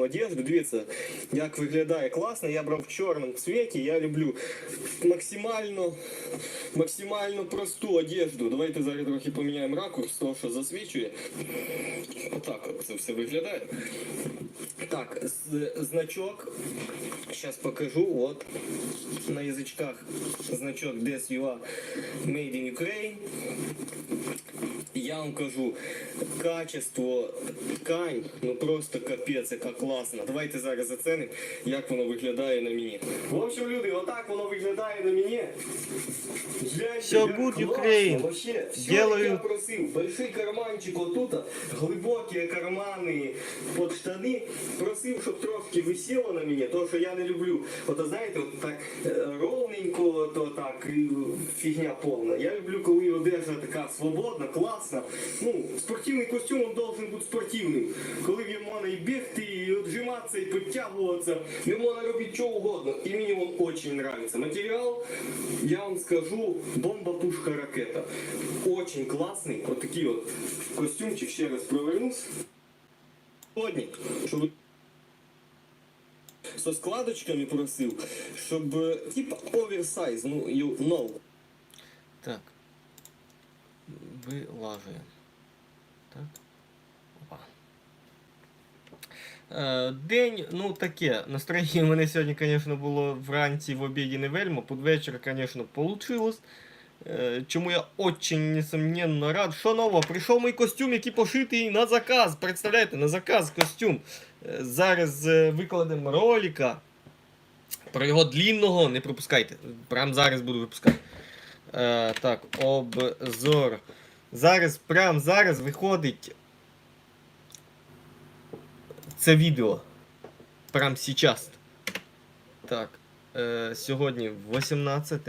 одежду. Дивіться, як виглядає класно. Я брав в чорному цвіті. Я люблю максимально, максимально просту одежду. Давайте зараз трохи поміняємо ракурс, того, що засвічує. Отак от це все виглядає. Так, з- значок. Сейчас покажу. Вот на язычках значок DSUA Made in Ukraine. Я вам кажу, качество ткань, ну просто капець, яка класна. Давайте зараз зацінимо, як воно виглядає на мені. В общем, люди, отак воно виглядає на мені. Всё як good. Вообще, все, Делаю. я просив. Большой карманчик отут, глибокі кармани під штани. Просив, щоб трошки висіло на мені, то що я не люблю. Ото знаєте, от так е, ровненько, то так фігня повна. Я люблю, коли одежа така свободна, класна. Ну, спортивний костюм він должен бути спортивним. Коли він можна і бігти, і отжиматися, і підтягуватися, він можна робити що угодно. І мені він дуже подобається. Матеріал, я вам скажу, бомба, пушка, ракета. Очень класний. От такий от костюмчик, ще раз провернусь. Сьогодні, щоб со складочками просив, щоб типа оверсайз, ну, you know. Так. Вилажуємо. Так. Опа. Е, День, ну таке. Настроєння у мене сьогодні, звісно, було вранці в обіді не вельмо. Під вечір, звісно, получилось. Е, Чому я очень несомненно рад. Що нового? Прийшов мій костюм, який пошитий на заказ. Представляєте, на заказ костюм. Е, Зараз викладемо ролика. Про його длінного не пропускайте. Прямо зараз буду випускати. Так, обзор. Зараз, прямо зараз виходить це відео. Прямо сейчас. Так. Е, сьогодні 18.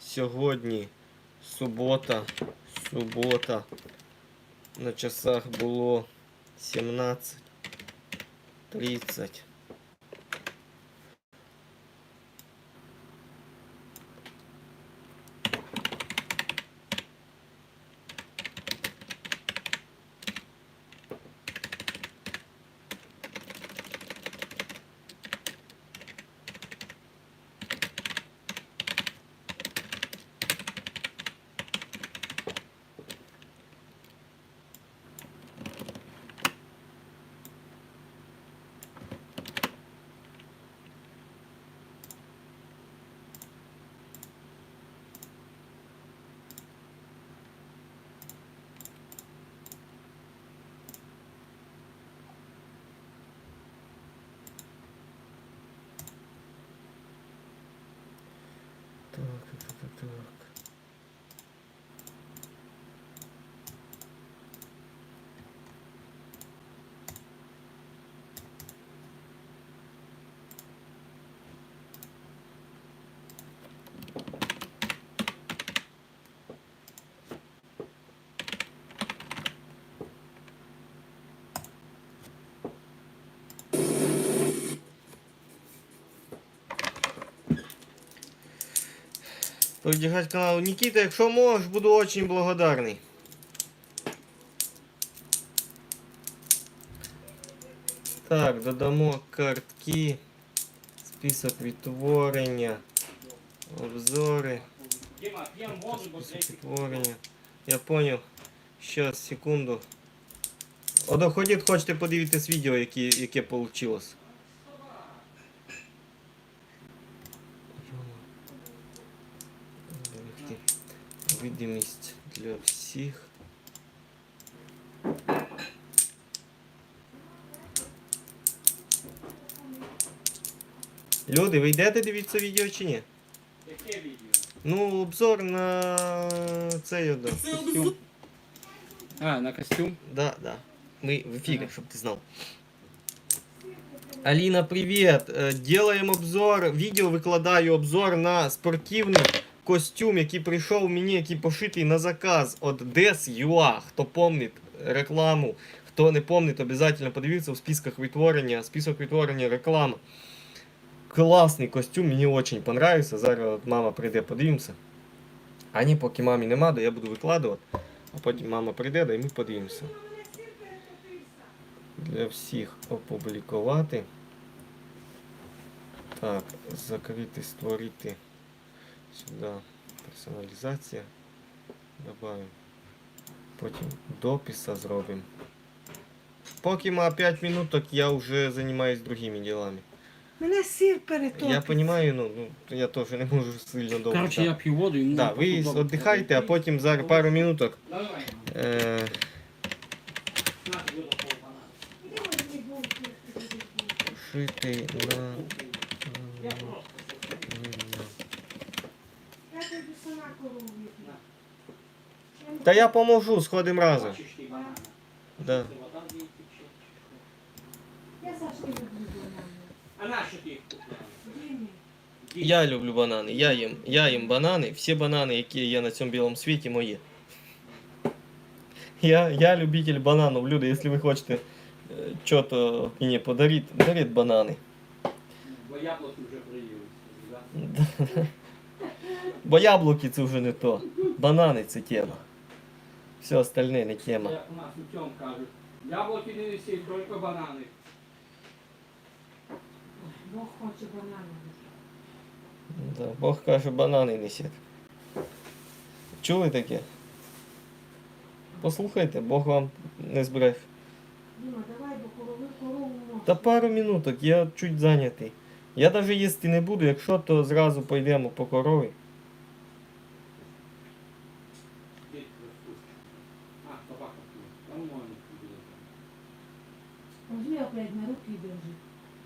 Сьогодні субота. Субота. На часах було 17.30. Так, Поддержать канал Никита, якщо можеш, буду очень благодарний. Так, додамо картки, список відтворення, обзори, список відтворення. Я понял. Щас, секунду. Одоходіть, хочете подивитись відео, яке, яке получилось. Видимість для всіх. Люди, ви йдете дивитися відео чи ні? Яке відео? Ну, обзор на цей от, да, Це костюм. обзор? А, на костюм? Да, да. Мы в эфире, Ага. чтобы ты знал. Алина, привет! Э, Делаем обзор, відео викладаю обзор на спортивний костюм, який прийшов мені, який пошитий на заказ от Des.ua. Хто помнить рекламу, хто не помнить, обов'язково подивіться в списках відтворення, список відтворення реклама. Класний костюм, мені дуже понравився. Зараз от мама прийде, подивимося. А ні, поки мамі нема, то я буду викладувати. А потім мама прийде, і ми подивимося. для всіх опублікувати. Так, закрити, створити сюди персоналізація. Добавим. Потім дописа зробимо. Поки ми 5 минуток, я вже займаюсь другими делами. Мене сир перетопить. Я понимаю, ну, ну я теж не можу сильно довго. Короче, я п'ю воду і Да, ви віддихайте, а потім за пару минуток. Е, булки? шити на. Сама корову вип'ю. Та я поможу, сходимо разом. Да. Я люблю банани. А на що ти їх купляєш? Дімі. Я люблю банани. Я їм, я їм банани. Всі банани, які є на цьому білому світі, мої. Я, я любитель бананів. Люди, якщо ви хочете е, що-то мені подарити, даріть банани. Бо яблуки вже приїлися. Да? Бо яблуки це вже не то. Банани це тема. Все остальне не тема. Як у нас у цьому кажуть, яблуки не несіть, тільки банани. Бог хоче банани. Да, Бог каже, банани несіть. Чули таке? Послухайте, Бог вам не зберег. Діма, давай, бо корови корову можна. Та пару минуток, я чуть зайнятий. Я навіть їсти не буду, якщо то зразу пойдемо по корові. Діть ростуть. А, собака п'є. Там можна п'є. Возьми опять на руки держи.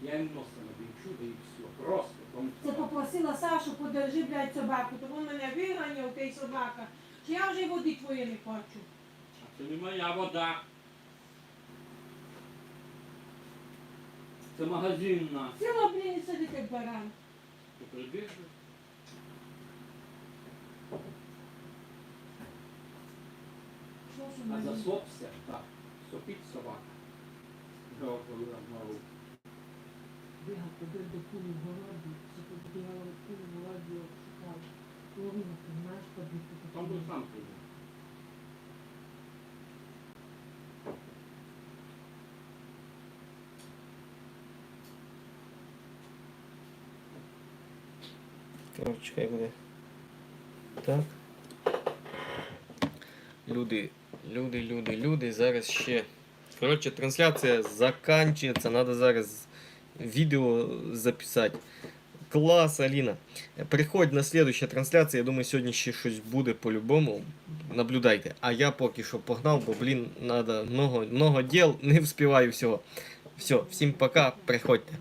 Я носа набінчу, да і все. Просто. Тому Це попросила Сашу, подержи, блядь, собаку, то він мене виганяв, той собака. Що я вже й води твоєї не хочу. А це не моя вода. Це магазинна. Ціла, блін, сидить як баран. Ти прибіжиш? А засопся, так. Сопить собака. Говорю, мову. Бігав туди до кулі в городі, це побігала в кулі в городі, шукав. Половину, ти знаєш, побігти. Там був сам прийде. Коротше, буде. Так. Люди, люди, люди, люди, зараз ще. Коротше, трансляція заканчується. Надо зараз відео записати. Клас, Аліна. Приходь на следующая трансляція. Я думаю, сьогодні ще щось буде по-любому. Наблюдайте. А я поки що погнав, бо, блін, надо много, много дел, не вспіваю всього. Все, всім пока, приходьте.